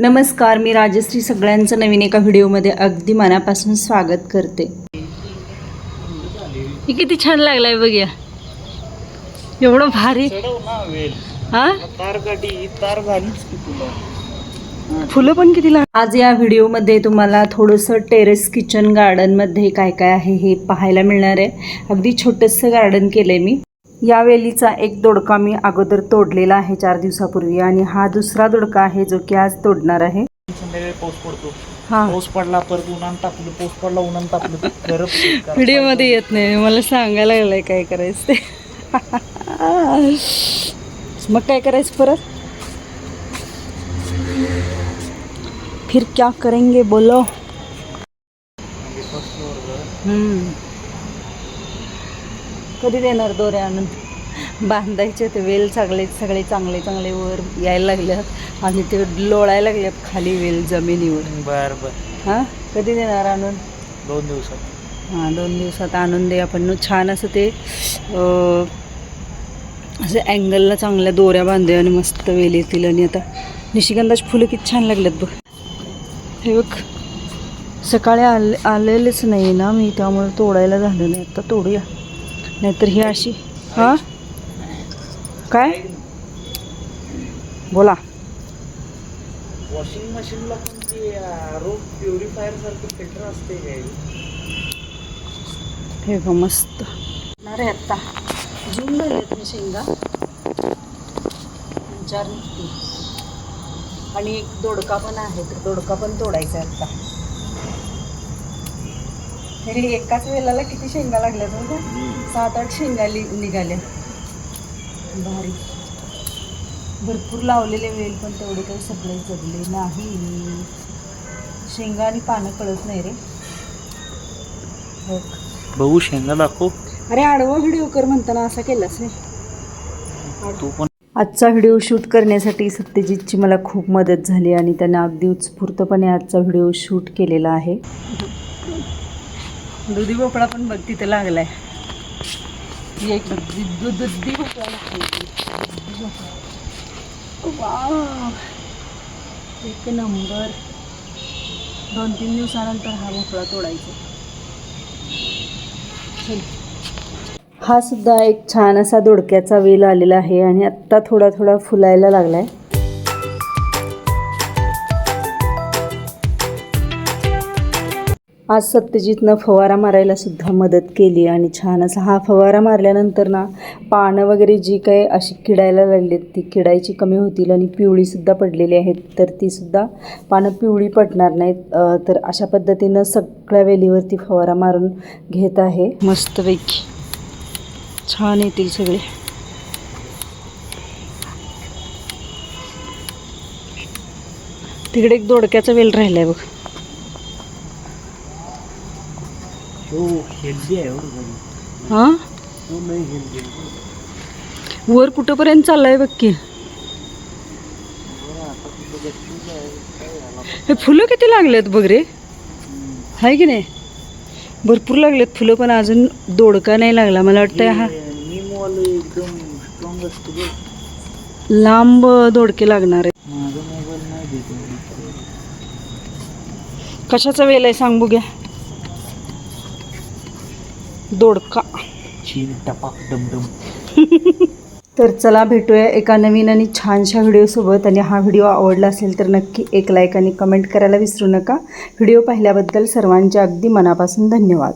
नमस्कार मी राजश्री सगळ्यांचं नवीन एका व्हिडिओमध्ये अगदी मनापासून स्वागत करते. हे किती छान लागलाय बघूया. एवढं भारी. चढव ना वेल. हा? तार गाडी तार घालीच की तुला? फुलं पण किती लाग आज या व्हिडिओमध्ये तुम्हाला थोडंसं टेरेस किचन गार्डनमध्ये काय काय आहे हे पाहायला मिळणार आहे. अगदी छोटंसं गार्डन केलं आहे मी. या वेलीचा एक दोडका मी अगोदर तोडलेला आहे चार दिवसापूर्वी आणि हा दुसरा दोडका आहे जो की आज तोडणार आहे. संध्याकाळी पाऊस पडतो. हा. पाऊस पडला परत उन्हान तापलं पाऊस पडला उन्हान ते गरम व्हिडिओमध्ये येत नाही मला सांगायला लागलंय काय करायचं ते. मग काय करायचं परत? फिर क्या करेंगे बोलो. हम्म. कधी देणार दोऱ्या आणून? बांधायचे ते वेल सगळे सगळे चांगले चांगले वर यायला लागल्यात आणि ते लोळायला लागल्यात खाली वेल जमिनीवर. बर बर. हां? कधी देणार आणून? दोन दिवसात. हां दोन दिवसात आणून दे आपण. न छान असं ते असं अँगलला चांगल्या दोऱ्या बांधूया आणि मस्त वेल येतील. आणि आता निशिगंधाची फुलं किती छान लागल्यात बघ. हे बघ. सकाळी आले आलेलेच नाही ना मी त्यामुळे तोडायला झालं नाही. आता तोडूया. नाहीतर ही अशी हां? काय? बोला. वॉशिंग मशीनला पण ते रोग प्युरिफायर सारखं फिल्टर असते काय हे ग मस्त. अरे आत्ता जून झालेत ना शेंगा. चार निघतील. आणि एक दोडका पण आहे तर दोडका पण तोडायचा आहे आत्ता तरी एकाच वेळेला किती शेंगा लागल्या बघा सात आठ शेंगा निघाल्या. भारी. भरपूर लावलेले वेल पण तेवढे काही सगळे जगले नाही. शेंगा आणि पानं कळत नाही रे. बघू. शेंगा दाखव. अरे आडवा व्हिडिओ कर म्हणताना असा नाही तू पण. आजचा व्हिडिओ शूट करण्यासाठी सत्यजितची मला खूप मदत झाली आणि त्यानं अगदी उत्स्फूर्तपणे आजचा व्हिडिओ शूट केलेला आहे. दुधी भोपळा पण बघ तिथे लागलाय. एक दुधी दु- दुधी भोपळा लागलाय. एक नंबर. दोन तीन दिवसानंतर हा भोपळा तोडायचा. हा सुद्धा एक छान असा दोडक्याचा वेल आलेला आहे आणि आत्ता थोडा थोडा फुलायला लागलाय. आज सत्यजितनं फवारा मारायला सुद्धा मदत केली आणि छान असा हा फवारा मारल्यानंतर ना पानं वगैरे जी काही अशी किडायला लागलीत ती किडायची कमी होतील आणि पिवळीसुद्धा पडलेली आहेत तर तीसुद्धा पानं पिवळी पडणार नाहीत. तर अशा पद्धतीनं सगळ्या वेलीवरती फवारा मारून घेत आहे. मस्तपैकी छान येतील सगळे. तिकडे एक दोडक्याचा वेल राहिला आहे बघ. हा? हो वर कुठंपर्यंत चाललाय बघ की? हे फुलं किती लागलेत बघ रे? हाय की नाही? भरपूर लागलेत फुलं पण अजून दोडका नाही लागला. मला वाटतं हा लांब दोडके लागणार आहे कशाचा वेल आहे सांग बघूया. दोडका. चीन टपाक डमडम. तर चला भेटूया एका नवीन आणि छानशा व्हिडिओसोबत आणि हा व्हिडिओ आवडला असेल तर नक्की एक लाईक आणि कमेंट करायला विसरू नका. व्हिडिओ पाहिल्याबद्दल सर्वांचे अगदी मनापासून धन्यवाद.